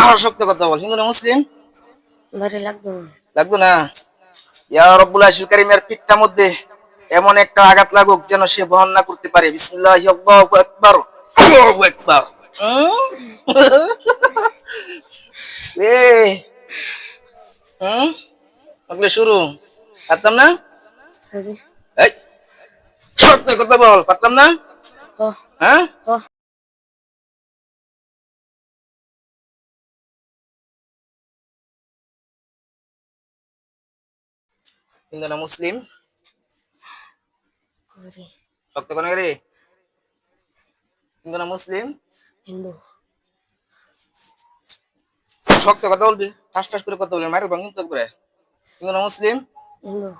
আরও শক্ত কথা বল হিন্দু না মুসলিম? লাগতো লাগবে না। ইয়া রব্বুল আশিল কারিমের পিঠটার মধ্যে এমন একটা আঘাত লাগুক যেন সে বহন না করতে পারে। বিসমিল্লাহ আল্লাহু আকবার আল্লাহু আকবার। এ হুম ওগুলো শুরু। পারতাম না? এই সত্য কথা বল পারতাম না? হ্যাঁ? হিন্দু না মুসলিম সত্য কোন রে হিন্দু না মুসলিম হিন্দু শক্ত কথা বলবি ঠাস ঠাস করে কথা বলবি মায়ের ভাঙিন তো করে হিন্দু না মুসলিম হিন্দু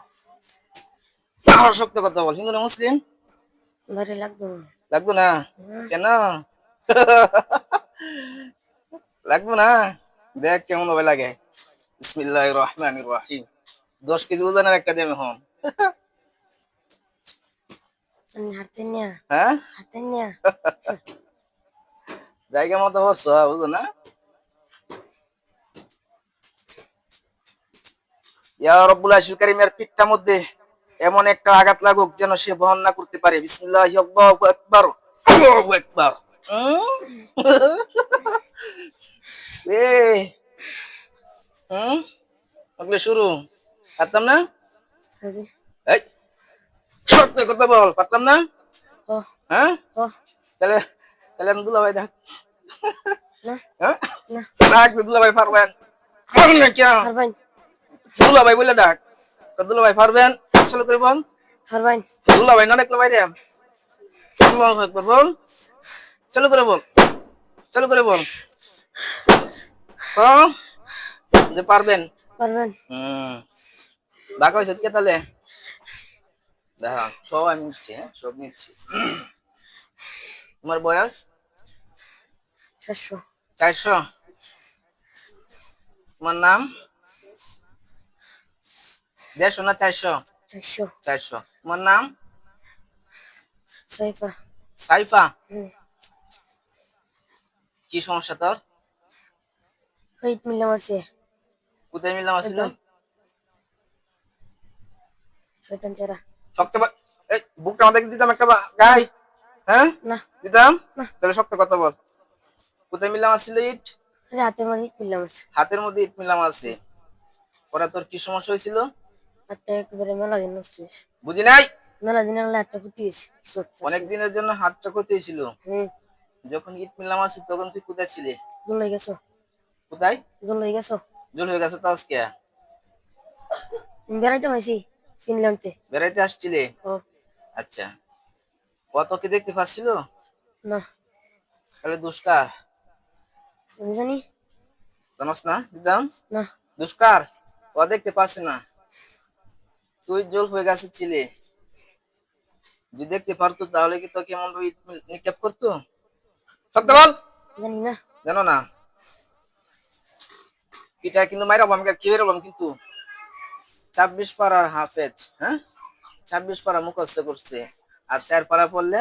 আরও শক্ত কথা বল হিন্দু না মুসলিম ভালো লাগতো না লাগবো না কেন লাগবো না দেখ কেমন হবে লাগে বিসমিল্লাহ রহমান রহিম দশ কেজি ওজনের একটা দেবে হন হ্যাঁ? জায়গা মতো হচ্ছ বুঝো না? ইয়া রব্বুল আশিল কারিমের পিঠটার মধ্যে এমন একটা আঘাত লাগুক যেন সে বহন না করতে পারে। বিসমিল্লাহ আল্লাহু আকবার আল্লাহু আকবার। এ হুম শুরু। পারতাম না? এই সত্য কথা বল পারতাম না? হ্যাঁ? তাহলে তাহলে আমি দুলাভাই ডাক না। হ্যাঁ? ডাক দুলাভাই পারবেন? পারবেন দুলাভাই বলে ডাক দুলাভাই পারবেন? চালু করে বল। হারবাইন দুলাভাই না ডাকলে বাইরে? আকবার বল। চালু করে বল। চালু করে বল। হ্যাঁ? যে পারবেন। পারবেন। হুম। বাঁকা হয়েছে কে তাহলে? দেখা সব আমি নিচ্ছি হ্যাঁ সব নিচ্ছি তোমার বয়স? সাতশো চারশো। তোমার নাম? দেড়শো না চারশো? চারশো। চারশো। তোমার নাম? সাইফা। সাইফা? কি সমস্যা তোর? হইত মিলে মারছে। কোথায় মিললাম আছিল শয়তান। চারা শক্ত এই বুকটা আমাদেরকে দিতাম একটা গাই। হ্যাঁ? না। দিতাম? তাহলে শক্ত কথা বল। কোথায় মিললাম আছিল ইট? আরে হাতে মারি মিলে মারছে হাতের মধ্যে ইট মিলাম আছে ওরা তোর কি সমস্যা হয়েছিল? হাতটা একেবারে মেলা দিন নষ্ট হয়েছে। বুঝি নাই? মেলা দিন আনলে হাতটা ফুটি হয়েছে। অনেক দিনের জন্য হাতটা ক্ষতি হয়েছিল। হুম। যখন ইট মিলাম আছে তখন তুই কোথায় ছিলে? জল হয়ে গেছো। কোথায়? জল হয়ে গেছো। জল হয়ে গেছো তাও কে বেড়াইতে পাইছি ফিনল্যান্ডতে বেড়াইতে আসছিলে? আচ্ছা। কত কি দেখতে পাচ্ছিল? না। তাহলে দুষ্কার। আমি জানি। জানোস না? দিদাম না। দুষ্কার ও দেখতে পাচ্ছে না? তুই জল হয়ে গেছে ছিলে। যদি দেখতে পারতো তাহলে কি তোকে এমন নিক্ষেপ করতো? সত্য বল! জানি না। জানো না। পিঠা কিন্তু মাইরাবো আমি কি বেরোলাম কিন্তু? ছাব্বিশ পাড়ার হাফেজ হ্যাঁ? ছাব্বিশ পাড়া মুখস্থ করছে। আর চার পাড়া পড়লে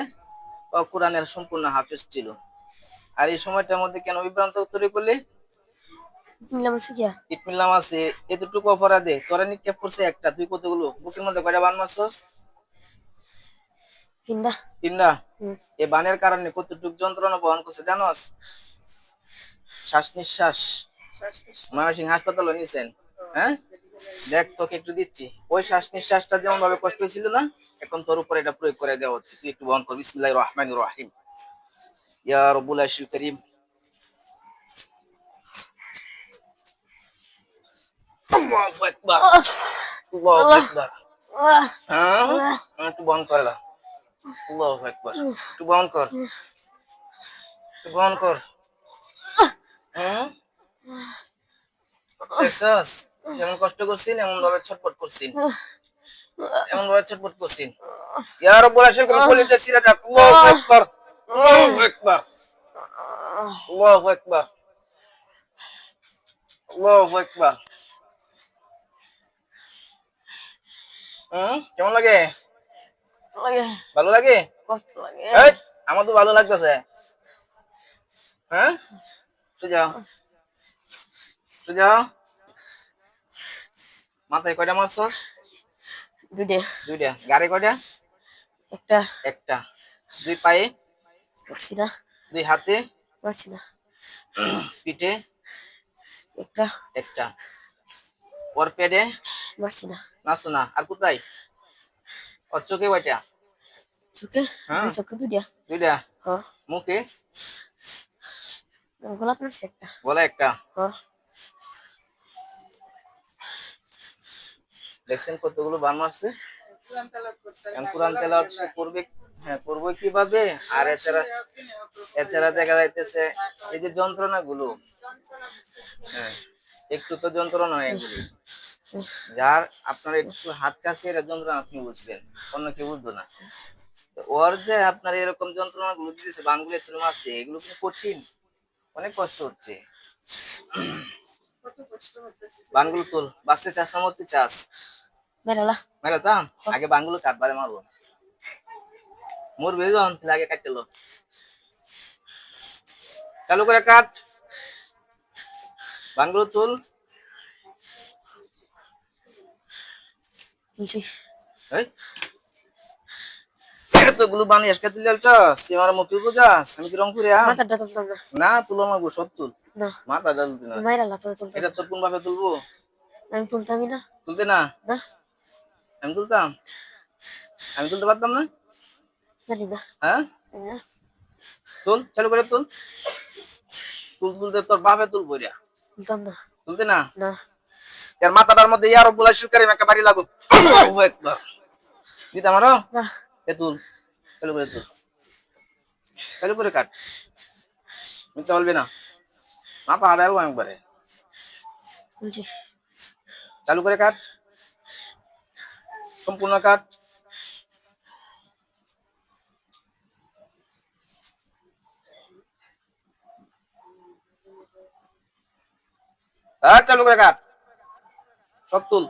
ও কোরআনের সম্পূর্ণ হাফেজ ছিল। আর এই সময়টার মধ্যে কেন বিভ্রান্ত তৈরি করলে? আছে এতটুকু অপরাধে তোরা নিক্ষেপ করছে একটা তুই কতগুলো? বুকের মধ্যে কয়টা বান মারছস তিনটা। তিনটা? হুম। এই বানের কারণে কতটুকু যন্ত্রণা বহন করছে জানোস? শ্বাস নিঃশ্বাস। ময়মনসিং হাসপাতালে হ্যাঁ? দেখ তোকে একটু দিচ্ছি। ওই শ্বাস নিঃশ্বাসটা যেমন ভাবে কষ্ট হয়েছিল না এখন তোর উপরে এটা প্রয়োগ করে দেওয়া হচ্ছে। তুই একটু বহন কর। বিসমিল্লাহির রহমানির রহিম। ইয়া রব্বুল আশিল করিম। আল্লাহু আকবার। আল্লাহু আকবার। হ্যাঁ? একটু বহন করে দাও আল্লাহু আকবার। একটু বহন কর। একটু বহন কর। হ্যাঁ? দেখছস? যেমন কষ্ট করছিস এমন ভাবে ছটফট করছিস এমন ভাবে ছটফট করছিস ইয়া রাব্বুল আশির করে বলে যে সিরা যাক আল্লাহু আকবার আল্লাহু আকবার আল্লাহু আকবার আল্লাহু আকবার। হুম কেমন লাগে? লাগে। ভালো লাগে? কষ্ট লাগে। এই, আমার তো ভালো লাগতেছে। হ্যাঁ? সোজা হ। মাথায় কয়টা মারছস দুইটা। দুইটা। গাড়ি কয়টা? একটা। একটা। দুই পায়ে? মারছি না। দুই হাতে? মারছি না। পিঠে? একটা। একটা। ওর পেটে? মারছি না। নাচো না। আর কোথায়? ওর চোখে কয়টা? চোখে? হ্যাঁ। দুই চোখে দুইটা। দুইটা? হ্যাঁ। মুখে? মারছি একটা। বলে একটা? হ্যাঁ। দেখছেন কতগুলো বান মারছে এখন কোরআন তেলাওয়াত সে করবে। হ্যাঁ করবে কীভাবে? আর এছাড়া এছাড়া দেখা যাইতেছে এই যে যন্ত্রণা গুলো হ্যাঁ একটু তো যন্ত্রণা এগুলি। যার আপনার একটু হাত কাছে যন্ত্রণা আপনি বুঝবেন। অন্য কেউ বুঝতো না। ওর যে আপনার এরকম যন্ত্রণা গুলো দিতেছে বানগুলো এরকম আছে এগুলো কিন্তু কঠিন। অনেক কষ্ট হচ্ছে। বানগুলো তোল বাঁচতে চাস না মরতে চাস। মেরালা মেরে তাম আগে কাটবারে মারবো। মরবে যখন তাহলে আগে কাটতে লো। চালু করে কাট। বানগুলো তুল। এতগুলো বানি আজকে তুই যাচ্ছস আমার মুখে বুঝাস আমি কি রং করে না তুলো না গো সব তুল। মাথা ডাল না এটা তোর কোন ভাবে তুলবো? আমি তুলতামই না। তুলতে না? না। আমি তুলতাম? আমি তুলতে পারতাম না? জানি না হ্যাঁ তুল চালু করে তুল। তুল তুলতে তোর বাপে তুল রে তুলতাম না। তুলতে না? না। এর মাথাটার মধ্যে ইয়ার বলা শুরু করে একটা বাড়ি লাগুক। আকবার দিতে আমারও এ তুল চালু করে তুল। চালু করে কাট। মিথ্যা বলবি না। মাথা হারাইল একবারে। চালু করে কাট। সম্পূর্ণ কাট হ্যাঁ চালু করে কাট সব তুল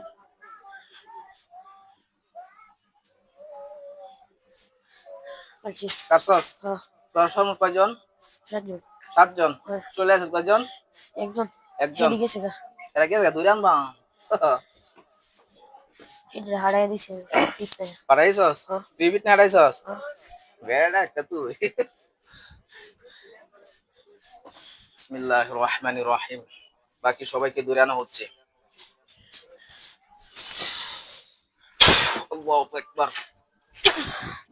বলছি কাটছস হ্যাঁ তোর সর্ব কয়জন সাতজন সাতজন হ্যাঁ। চলে আসিস কয়জন একজন একজন হেডি গেছে গা এরা গেছে দূরে আনবা হেডি হারাই দিছে পাঠাইছস হ্যাঁ। তুই বিট না হারাইছস? হ্যাঁ। বেড়া একটা তুই। বিসমিল্লাহির রহমানির রহিম। বাকি সবাইকে দূরে আনা হচ্ছে। আল্লাহু আকবার।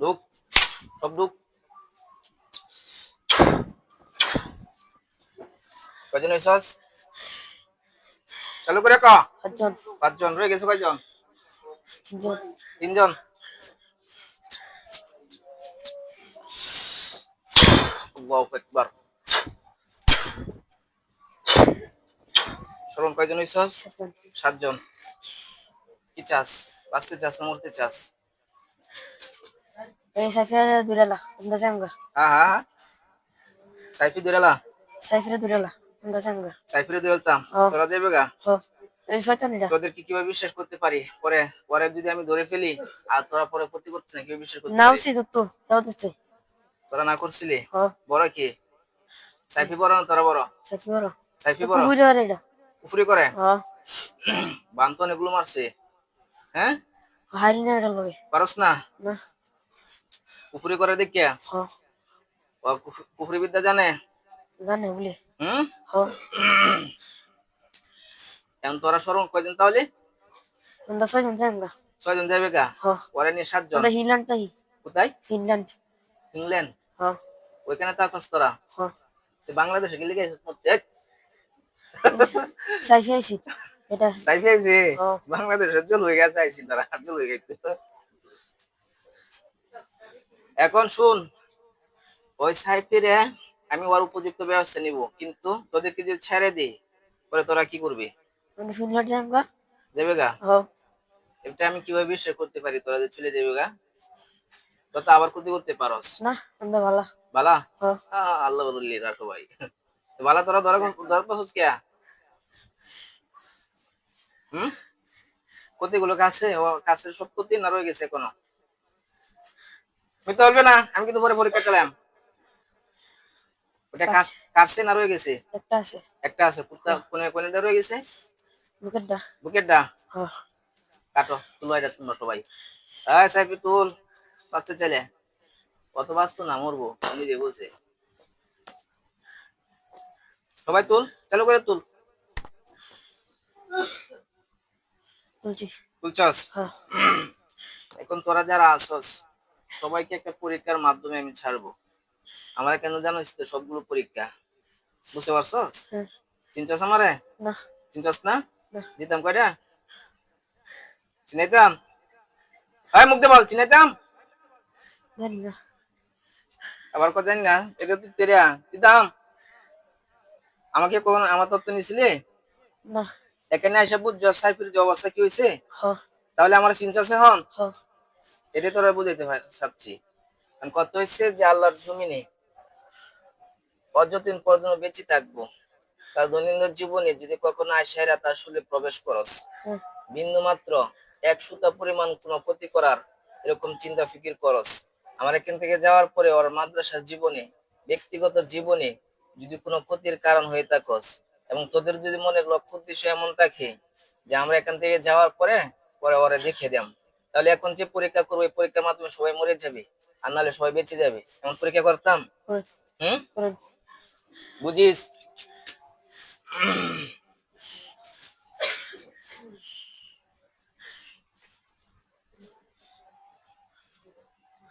ঢুক সব ঢুক। কজন হইছস? চালু করে কা। পাঁচজন। পাঁচজন রয়ে গেছে কয়জন? তিনজন। আল্লাহু আকবার। শরণ কয়জন হইছস সাতজন। সাতজন কি চাস? বাঁচতে চাস না মরতে চাস? এই সাইফিয়া দুরালা আমরা জাঙ্গা হ্যাঁ হ্যাঁ হ্যাঁ। সাইফি দুরালা? সাইফিয়া দুরালা আমরা জাঙ্গা সাইফিরে দুরালতাম। তোরা যাবে গা? শয়তানিরা কীভাবে বিশ্বাস করতে পারি? পরে পরে যদি আমি ধরে ফেলি আর তোরা পরে ক্ষতি করতে না কীভাবে বিশ্বাস করতে নাও সি তো দাও দিতে তোরা না করছিলি? বড় কি? সাইফি বড় না তোরা বড়? সাইফি বড়। সাইফি বড়? কুকুরে আর এটা। পুফুরি করে? হ বান্তন এগুলো মারছে। হ্যাঁ? হারি না এটা লগে। পারস না? না। পুফুরি করে দেখিয়া? হ ও কুফরি বিদ্যা জানে? জানে বলি। হুম? হ এখন তোরা কয়জন তাহলে? আমরা ছয়জন জাঙ্গা ছয়জন যাবে গা? নিয়ে সাতজন। আমরা হিনল্যান্ড তাই কোথায়? ফিনল্যান্ড ইংল্যান্ড হ। ওইখানে থাকস তোরা। হ। বাংলাদেশে গেলে গেছিস মরতে সাইফি আইছি এটা। সাইফি আইছে। জল গেছে আইসি তারা জল হয়ে গেছে এখন শুন ওই সাইফিরে আমি ওর উপযুক্ত ব্যবস্থা নিব কিন্তু তোদেরকে যদি ছেড়ে দিই পরে তোরা কি করবি? যাবে গা। এটা আমি কীভাবে বিশ্বাস করতে পারি? তোরা যে চলে যাবে গা। তো তো আবার ক্ষতি করতে পারস। না আমরা ভালো বালা। হ আল্লাহ বললি রাখো ভাই। তো বালা তোরা ধরা ধর পাছত কে? হুম? ক্ষতিগুলো কাছে ও কাছে সব ক্ষতি না রয়ে গেছে এখনও? মিথ্যা বলবে না আমি কিন্তু পরে পরীক্ষা চালাম। ওটা কাটছে না রয়ে গেছে? একটা আছে। একটা আছে কোনে কোনেটা রয়ে গেছে? বুকেরটা বুকেটটা কাটো তুলো এটা তোমরা সবাই। আয় সাইফি তুল বাঁচতে চাইলে। কত বাঁচতো না মরবো নিজে বলছে। সবাই তুল চালু করে তুল। তুলছস? এখন তোরা যারা আসস সবাইকে একটা পরীক্ষার মাধ্যমে আমি ছাড়বো। আমার কেন জানিস তো সবগুলো পরীক্ষা। বুঝতে পারছস? হ্যাঁ। চিনছস আমারে? না। চিনছস না না? দিতাম কয়টা? চিনাইতাম হয় মুখ বল চিনাইতাম জানি না। আবার কথা জানি না এটা তুই তেরা। দিতাম? আমাকে কখন আমার তত্ত্ব নিয়েছিলি? না। এখানে এসে বুঝছ সাইফির যে অবস্থা কি হয়েছে? হ্যাঁ তাহলে আমার চিনছাছে হন হ্যাঁ এটা তোরা বুঝাইতে চাচ্ছি। কারণ কত হচ্ছে যে আল্লাহর জমিনে অযতদিন পর্যন্ত বেঁচে থাকব। তার দৈনন্দিন জীবনে যদি কখনো আশায়রা তার শুলে প্রবেশ করস হ্যাঁ। বিন্দু মাত্র এক সুতা পরিমাণ কোনো ক্ষতি করার এরকম চিন্তা ফিকির করস আমার এখান থেকে যাওয়ার পরে ওর মাদ্রাসার জীবনে ব্যক্তিগত জীবনে যদি কোনো ক্ষতির কারণ হয়ে থাকস এবং তোদের যদি মনের লক্ষ্য উদ্দেশ্য এমন থাকে যে আমরা এখান থেকে যাওয়ার পরে পরে ওরা দেখে দেম। তাহলে এখন যে পরীক্ষা করব এই পরীক্ষার মাধ্যমে সবাই মরে যাবে আর নাহলে সবাই বেঁচে যাবে। এমন পরীক্ষা করতাম? হম? বুঝিস?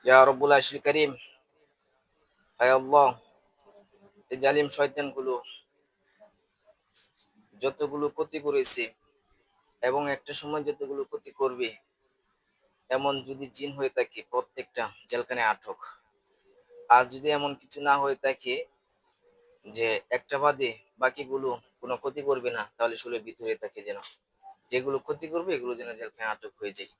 ইয়া রব্বুল আশিল করিম হায় আল্লাহ এই জালিম শয়তানগুলো যতগুলো ক্ষতি করেছে এবং একটা সময় যতগুলো ক্ষতি করবে, এমন যদি জিন হয়ে থাকে প্রত্যেকটা জেলখানে আটক। আর যদি এমন কিছু না হয়ে থাকে যে একটা বাদে বাকিগুলো কোনো ক্ষতি করবে না তাহলে শুলে ভিতরে থাকে যেন। যেগুলো ক্ষতি করবে এগুলো যেন জেলখানে আটক হয়ে যায়।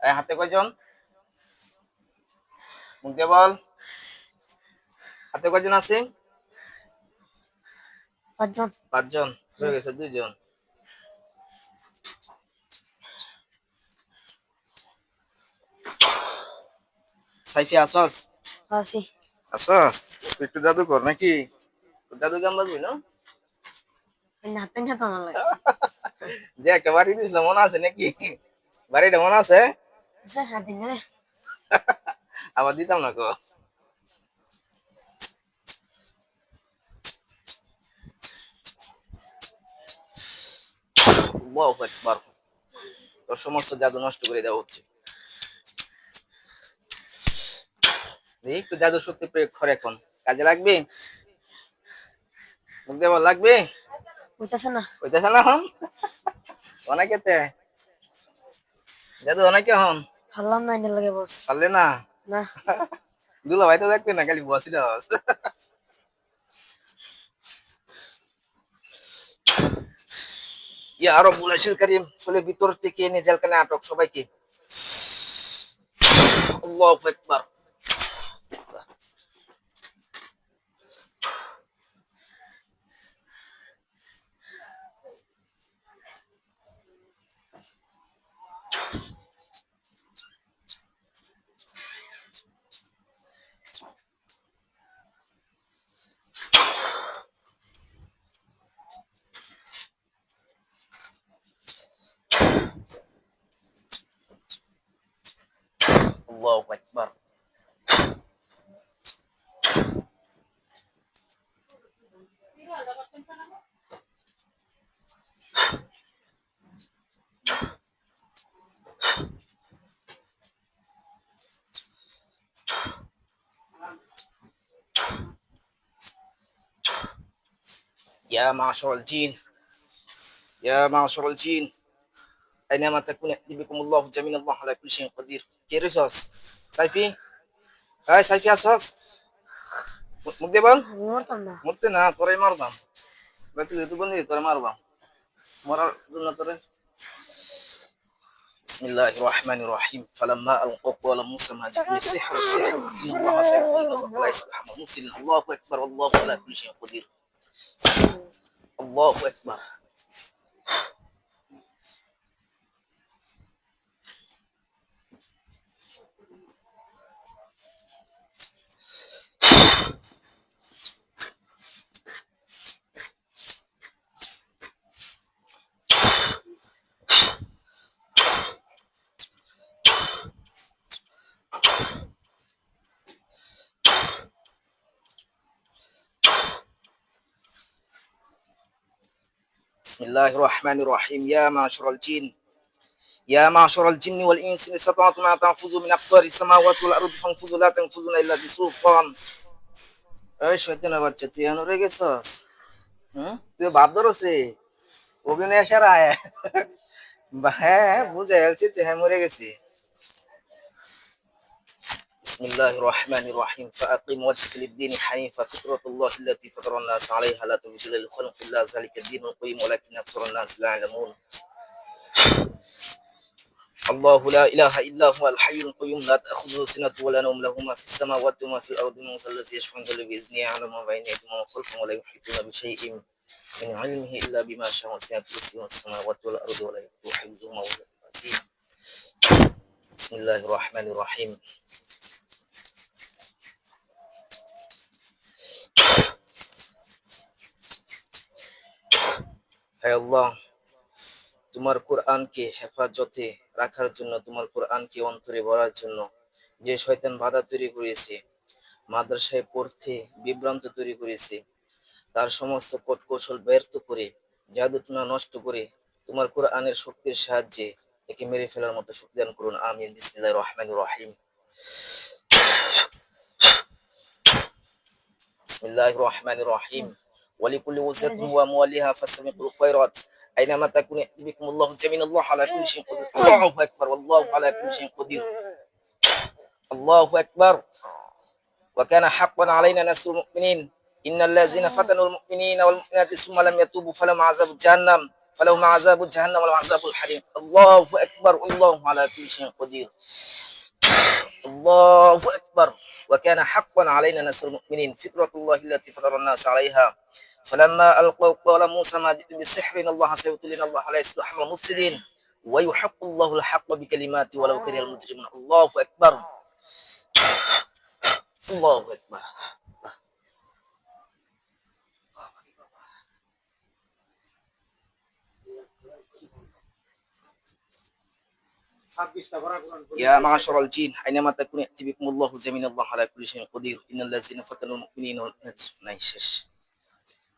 এই হাতে কয়জন? মুখ দিয়ে বল। হাতে কয়জন আছে? পাঁচজন। পাঁচজন হয়ে গেছে দুইজন। সাইফি আসস? আছি আসস? তুই একটু জাদু কর নাকি? জাদু গান বাজবি না? আমার যে একটা বাড়ি মনে আছে নাকি? বাড়িটা মনে আছে? আবার দিতাম না কো। তোর সমস্ত জাদু নষ্ট করে দেওয়া হচ্ছে। দেখি একটু জাদু শক্তি প্রয়োগ করে এখন। কাজে লাগবে? মুখ দেওয়া লাগবে? বুঝতেছে না। কইতেছে না হন অনেকেতে জাদু অনেকে হন ভাবলাম না লাগে বস। পারলে না? না। দুলা ভাই তো দেখবে না খালি বসি দাস ইয়া রব্বুল আশিল করিম চলে ভিতর থেকে এনে জেলখানে আটক সবাইকে। আল্লাহু আকবার। يا معشر الجين يا معشر الجين. أينما تكون يأتي بكم الله جميل الله على كل شيء قدير. كي صوص سايفي هاي سايفي يا صوص مكدبان مرتنا مرتنا توري مرضا باكي اللي تبني توري مرضا مرة قلنا توري بسم الله الرحمن الرحيم. فلما ألقوا قال موسى ما جئنا سحر سحر الله سبحانه الله الله أكبر. والله على كل شيء قدير. আল্লাহু বিসমিল্লাহির রহমানির রহিম ইয়া মাশরাল জিন ইয়া মাশরাল জিন ওয়াল ইনস ইন ইসতাতাতুম আন তানফুযু মিন আকতারিস সামাওয়াতি ওয়াল আরদি ফানফুযু লা তানফুযুনা ইল্লা এই শয়তানের বাচ্চা তুই এনো রে গেছস। হম? তুই বাপ ধরছ রে। অভিনয় আয় হ্যাঁ বুঝে গেছি যে হ্যাঁ মরে গেছি। بسم الله الرحمن الرحيم. فأقم وجهك للدين حنيفا فطرة الله التي فطر الناس عليها لا تبديل للخلق إلا ذلك الدين القيم ولكن أكثر الناس لا يعلمون. الله لا إله إلا هو الحي القيوم. لا تأخذه سنة ولا نوم. له ما في السماوات وما في الأرض. من الذي يشفع عنده بإذنه يعلم ما بين أيديهم وما خلفهم ولا يحيطون بشيء من علمه إلا بما شاء وسع كرسيه السماوات والأرض ولا يؤوده حفظهما العزيز بسم الله الرحمن الرحيم. হ্যাঁ আল্লাহ, তোমার কোরআনকে হেফাজতে রাখার জন্য, তোমার কোরআনকে অন্তরে বলার জন্য যে শয়তান বাধা তৈরি করেছে, মাদ্রাসায় পড়তে বিভ্রান্ত তৈরি করেছে, তার সমস্ত কটকৌশল ব্যর্থ করে, জাদুটনা নষ্ট করে তোমার কোরআনের শক্তির সাহায্যে একে মেরে ফেলার মতো শক্তিদান করুন। আমিন। বিসমিল্লাহির রহমানির রহিম। বিসমিল্লাহির রহমানির রহিম। ولكل وزة ومواليها فاستبقوا الخيرات أينما تكون يأتي بكم الله جميعا الله على كل شيء قدير. الله أكبر والله على كل شيء قدير. الله أكبر. وكان حقا علينا نصر المؤمنين. إن الذين فتنوا المؤمنين والمؤمنات ثم لم يتوبوا فلهم عذاب جهنم. فلهم عذاب جهنم ولهم عذاب الحريق. الله أكبر الله على كل شيء قدير. الله أكبر. وكان حقا علينا نصر المؤمنين. فطرة الله التي فطر الناس عليها. فلما ألقوا قال موسى ما جئت بسحر إن الله سيبطل إن الله لا يصلح أحمر المفسدين ويحق الله الحق بكلماته ولو كره المجرمون. الله أكبر. الله أكبر. يا معشر الجين حينما تكون يأتي بكم الله زمين الله على كل شيء قدير. إن الذين فتنوا المؤمنين والمؤمنات لا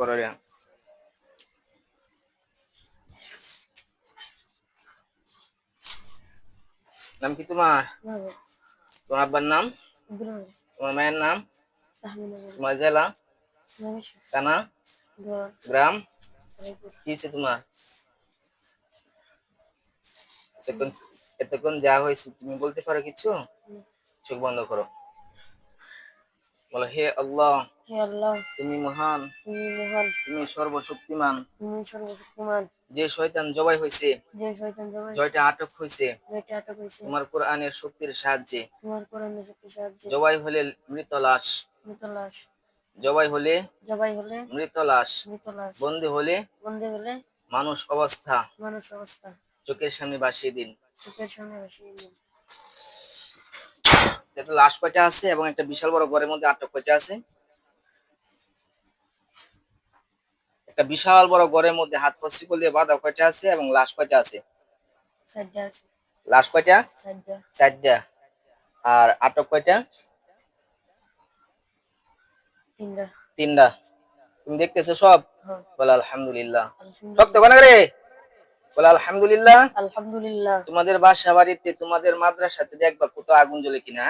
চুপ করো করো রে নাম কি তোমার? তোমার আব্বার নাম? তোমার মায়ের নাম? তোমার জেলা? থানা? গ্রাম? কি হয়েছে তোমার? এতক্ষণ এতক্ষণ যা হয়েছে তুমি বলতে পারো কিছু? চোখ বন্ধ করো। বলো হে আল্লাহ হে আল্লাহ। তুমি মহান। তুমি মহান। তুমি সর্বশক্তিমান। তুমি সর্বশক্তিমান। যে শয়তান জবাই হয়েছে যে শয়তান জবাই জয়টা আটক হয়েছে জয়টা আটক তোমার কোরআনের শক্তির সাহায্যে। তোমার কোরআনের শক্তি সাহায্যে। জবাই হলে মৃত লাশ। মৃত লাশ। জবাই হলে জবাই হলে মৃত লাশ। মৃত লাশ। বন্দি হলে বন্দে হলে মানুষ অবস্থা। মানুষ অবস্থা। চোখের সামনে বাসিয়ে দিন। চোখের সামনে বসিয়ে দিন। একটা লাশ কয়টা আছে এবং একটা বিশাল বড় ঘরের মধ্যে আটক কয়টা আছে? একটা বিশাল বড় ঘরের মধ্যে হাত কচিকল দিয়ে বাঁধা কয়টা আছে এবং লাশ কয়টা আছে? লাশ কয়টা? চারটা। আর আটক কয়টা? তিনটা। তুমি দেখতেছো সব? হ্যাঁ। বলে আলহামদুলিল্লাহ। সব তো রে? বলে আলহামদুলিল্লাহ। আলহামদুলিল্লাহ। তোমাদের বাসা বাড়িতে তোমাদের মাদ্রাসাতে দেখবা কত আগুন জ্বলে কিনা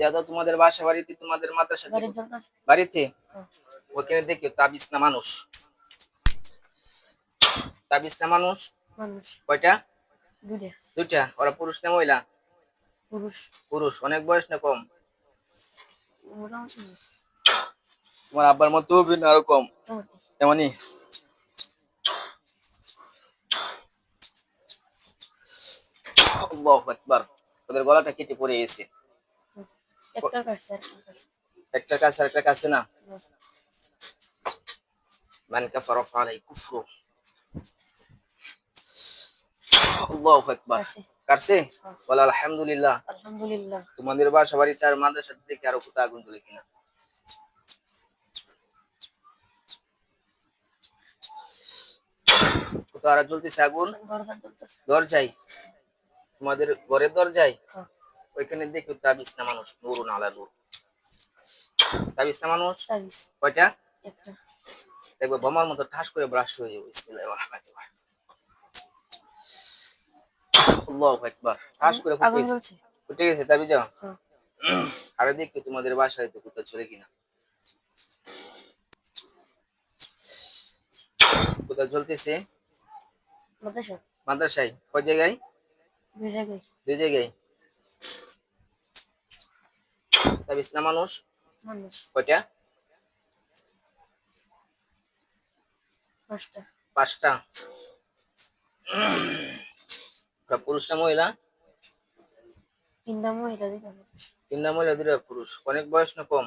দাদা তোমাদের বাসা বাড়িতে তোমাদের মাদ্রাসা বাড়িতে। ওখানে দেখি তাবিজ না মানুষ। তাবিজ না মানুষ? কয়টা? দুইটা। ওরা পুরুষ না মহিলা? পুরুষ। পুরুষ। অনেক বয়স না কম? তোমার আব্বার মতো না আরও কম। এমনই? আল্লাহু আকবার। ওদের গলাটা কেটে পড়ে গেছে। একটা কাটছে একটা কাছে। আর একটা কাছে না? মান কাফারা ফালাই কুফরু। আল্লাহু আকবার। কাটছে বল আলহামদুলিল্লাহ। আলহামদুলিল্লাহ। তোমাদের বাসা আর মাদ্রাসা থেকে আরও কোথাও আগুন জ্বলে কিনা? কোথাও আর জ্বলতেছে আগুন? দরজা দরজায়? তোমাদের ঘরের দরজায়? হ্যাঁ। ওইখানে দেখো তাবিজ না মানুষ নুরুন আলা নূর। তাবিজ না মানুষ? কয়টা? একটা। দেখবে বোমার মতো ঠাস করে ব্রাস্ট হয়ে যাবে বিসমিল্লাহির রহমানির রহিম। আল্লাহু আকবার। ঠাস করে ফুটে গেছে। ফুটে গেছে তাবিজ? হ্যাঁ। আরে দেখো তোমাদের বাসায় তো কোথাও চলে কিনা। কোথাও জ্বলতেছে? মাদ্রাসা মাদ্রাসায়? কয় জায়গায়? দুই জায়গায়। দুই জায়গায়। তাবিজ না মানুষ? কয়টা? পাঁচটা। পুরুষ না মহিলা? তিনটা মহিলা দুইটা পুরুষ। তিনটা মহিলা দুটা পুরুষ। অনেক বয়স না কম?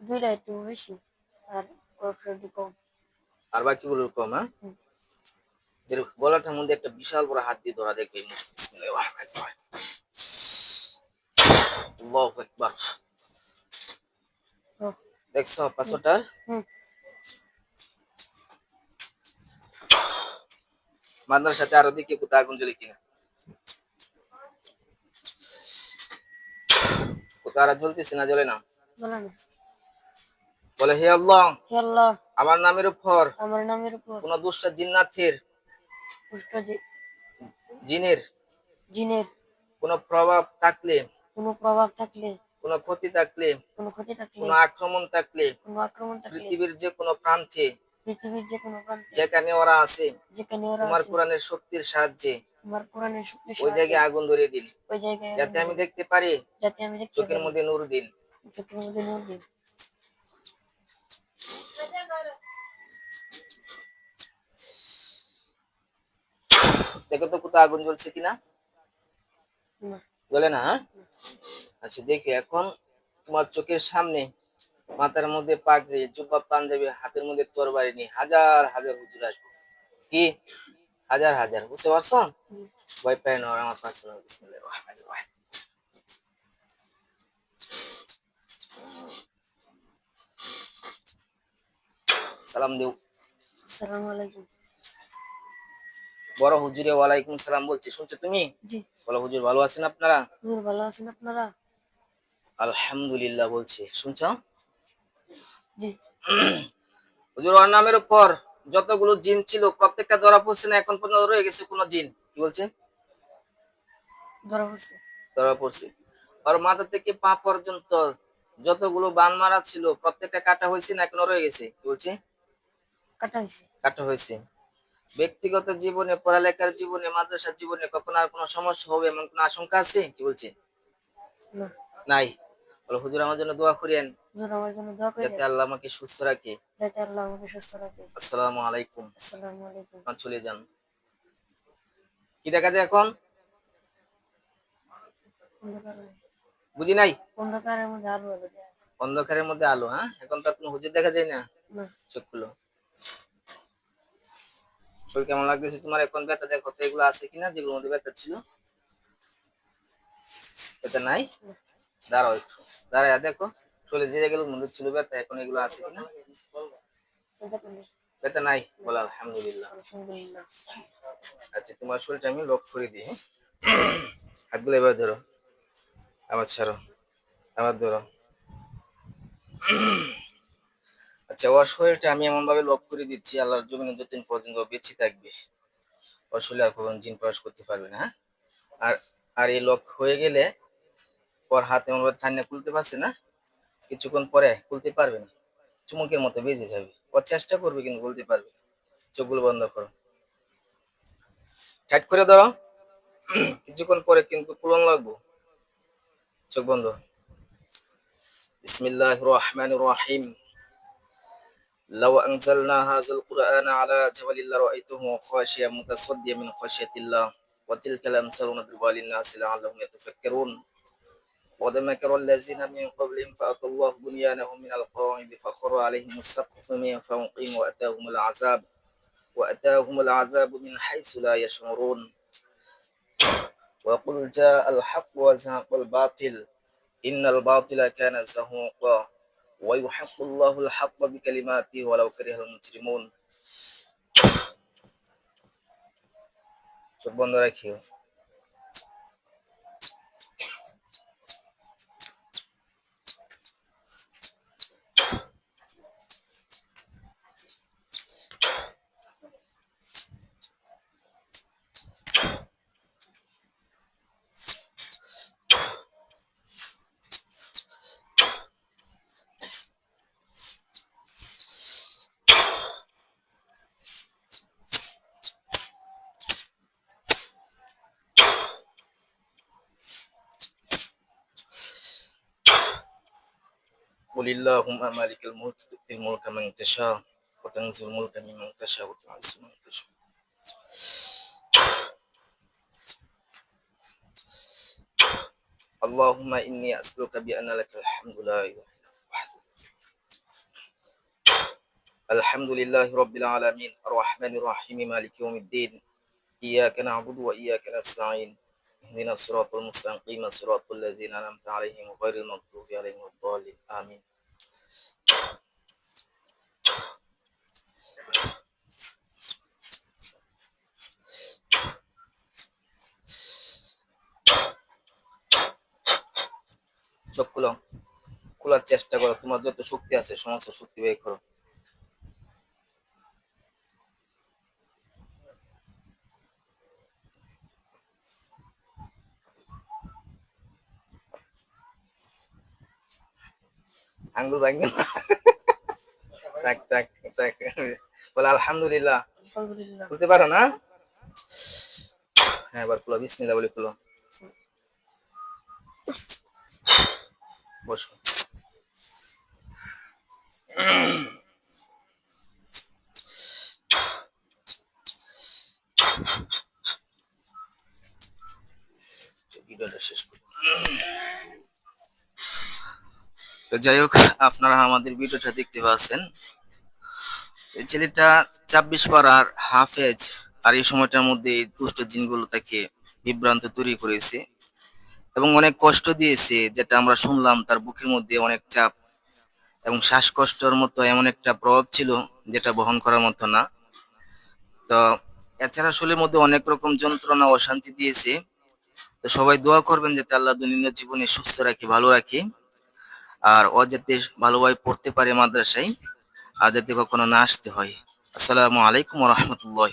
দুইটা একটু বেশি আর কম। আর বাকিগুলোর কম হ্যাঁ? গলাটার মধ্যে একটা বিশাল বড় হাত দিয়ে ধরা রহিম। আল্লাহু আকবার দেখছ মাদ্রাসাতে আরও কোথাও আগুন জ্বলে কিনা। আর জ্বলতেছে না জ্বলে না? বলে হে আল্লাহ হে আল্লাহ আমার নামের উপর আমার নামের উপর কোন দুষ্ট জিন্নাথের পুষ্ট যে- জিনের জিনের কোন প্রভাব থাকলে কোনো প্রভাব থাকলে কোন ক্ষতি থাকলে কোনো ক্ষতি থাকলে কোন আক্রমণ থাকলে কোনো আক্রমণ থাকলে পৃথিবীর যে কোনো প্রান্তে পৃথিবীর যে কোনো প্রান্তে যেখানে ওরা আছে যেখানে ওরা তোমার কোরআনের শক্তির সাহায্যে তোমার কোরআনের শক্তি ওই জায়গায় আগুন ধরিয়ে দিন ওই জায়গায় যাতে আমি দেখতে পারি যাতে আমি দেখতে চোখের মধ্যে নূর দিন চোখের মধ্যে নূর দিন দেখো তো কোথাও আগুন জ্বলছে কিনা? জ্বলে না হ্যাঁ? আচ্ছা দেখি এখন তোমার চোখের সামনে মাথার মধ্যে পাগড়ি জুব্বা পাঞ্জাবি হাতের মধ্যে তরবারি নিয়ে হাজার হাজার হুজুর আসবে। কি? হাজার হাজার বুঝতে পারছ? ভয় পায় না আমার পাশে রহমানির রহিম। সালাম আলাইকুম। বড় হুজুরে ওয়ালাইকুম সালাম বলছে শুনছো তুমি? বলো হুজুর ভালো আছেন আপনারা? হুজুর ভালো আছেন আপনারা? আলহামদুলিল্লাহ বলছে। শুনছো? হুজুর ওর নামের উপর যতগুলো জিন ছিল প্রত্যেকটা ধরা পড়ছে না এখন পর্যন্ত রয়ে গেছে কোন জিন। কি বলছে? ধরা পড়ছে। ধরা পড়ছে। ওর মাথা থেকে পা পর্যন্ত যতগুলো বান মারা ছিল প্রত্যেকটা কাটা হয়েছে না এখনও রয়ে গেছে? কি বলছে? কাটা হয়েছে। কাটা হয়েছে। ব্যক্তিগত জীবনে পড়ালেখার জীবনে মাদ্রাসার জীবনে কখনো আর কোনো সমস্যা হবে এমন কোনো আশঙ্কা আছে? কি বলছে? নাই। বলো হুজুর আমার জন্য দোয়া করিয়েন। হুজুর আমার জন্য দোয়া করে যাতে আল্লাহ আমাকে সুস্থ রাখে। যাতে আল্লাহ আমাকে সুস্থ রাখে। আসসালামু আলাইকুম। আসসালামু আলাইকুম। চলে যান। কি দেখা যায় এখন? বুঝি নাই? অন্ধকারের মধ্যে আলো অন্ধকারের মধ্যে আলো হ্যাঁ? এখন তো কোনো হুজুর দেখা যায় না? না। চোখগুলো শরীর কেমন লাগতেছে তোমার? এখন ব্যথা দেখো তো এগুলো আছে কিনা? যেগুলোর মধ্যে ব্যথা ছিল? ব্যথা নাই? দাঁড়াও একটু। দাঁড়ায়, দেখো চলে যে জায়গাগুলোর মধ্যে ছিল ব্যথা, এখন এগুলো আছে কিনা এটা তো নেই। বলো, আলহামদুলিল্লাহ আচ্ছা তোমার শরীরটা আমি লক করে দিই হ্যাঁ? হাতগুলো এবার ধরো আবার ছাড়ো আবার ধরো আচ্ছা ওর শরীরটা আমি এমন ভাবে লক করে দিচ্ছি, আল্লাহর জমিনে যতদিন পর্যন্ত বেঁচে থাকবে, ওর শরীরে আর কখন জিন প্রবেশ করতে পারবে না হ্যাঁ? আর আর এই লক হয়ে গেলে পর হাতে অনুরোধ ঠান্ডা খুলতে পারছে না কিছুক্ষণ পরে খুলতে পারবে না চুমুকের মতো বেজে যাবে ও চেষ্টা করবে কিন্তু বলতে পারবে না। চোখগুলো বন্ধ করো টাইট করে ধরো কিছুক্ষণ পরে কিন্তু পুলন লাগবো চোখ বন্ধ বিসমিল্লাহ রহমান রহিম لو أنزلنا هذا القرآن على جبل لرأيته خاشعا متصديا من خشية الله وتلك الأمثال نضربها للناس لعلهم يتفكرون وقد مكر الذين من قبلهم فأتى الله بنيانهم من القواعد فخر عليهم السقف من فوقهم وأتاهم العذاب وأتاهم العذاب من حيث لا يشعرون وقل جاء الحق وزهق الباطل إن الباطل كان زهوقا ويحق الله الحق بكلماته ولو كره المجرمون চোখ বন্ধ রাখিও قل اللهم مالك الملك تؤتي الملك من تشاء وتنزل الملك ممن تشاء وتعز من تشاء. اللهم إني أسألك بأن لك الحمد لا إله إلا الحمد لله رب العالمين الرحمن الرحيم مالك يوم الدين إياك نعبد وإياك نستعين اهدنا الصراط المستقيم صراط الذين أنعمت عليهم غير المغضوب عليهم ولا الضالين آمين. চোখ খুলো। খোলার চেষ্টা করো। তোমার যত শক্তি আছে সমস্ত শক্তি ব্যয় করো। আঙ্গুল ভাঙবে না থাক থাক থাক। বলে আলহামদুলিল্লাহ। খুলতে পারো না? হ্যাঁ এবার খুলো বিসমিল্লাহ বলে খুলো। বসো। ভিডিওটা শেষ করি। তো যাই হোক, আপনারা আমাদের ভিডিওটা দেখতে পাচ্ছেন। এই ছেলেটা ছাব্বিশ পাড়ার হাফেজ, আর এই সময়টার মধ্যে এই দুষ্ট জিনগুলো তাকে বিভ্রান্ত তৈরি করেছে এবং অনেক কষ্ট দিয়েছে, যেটা আমরা শুনলাম তার বুকের মধ্যে অনেক চাপ এবং শ্বাসকষ্টর মতো এমন একটা প্রভাব ছিল যেটা বহন করার মতো না। তো এছাড়া শরীরের মধ্যে অনেক রকম যন্ত্রণা, অশান্তি দিয়েছে। তো সবাই দোয়া করবেন যাতে আল্লাহ দৈনন্দিন জীবনে সুস্থ রাখে, ভালো রাখে। আর ও যাতে ভালোভাবে পড়তে পারে মাদ্রাসায়, আর যাতে কখনো না আসতে হয়। আসসালামু আলাইকুম রহমতুল্লাহ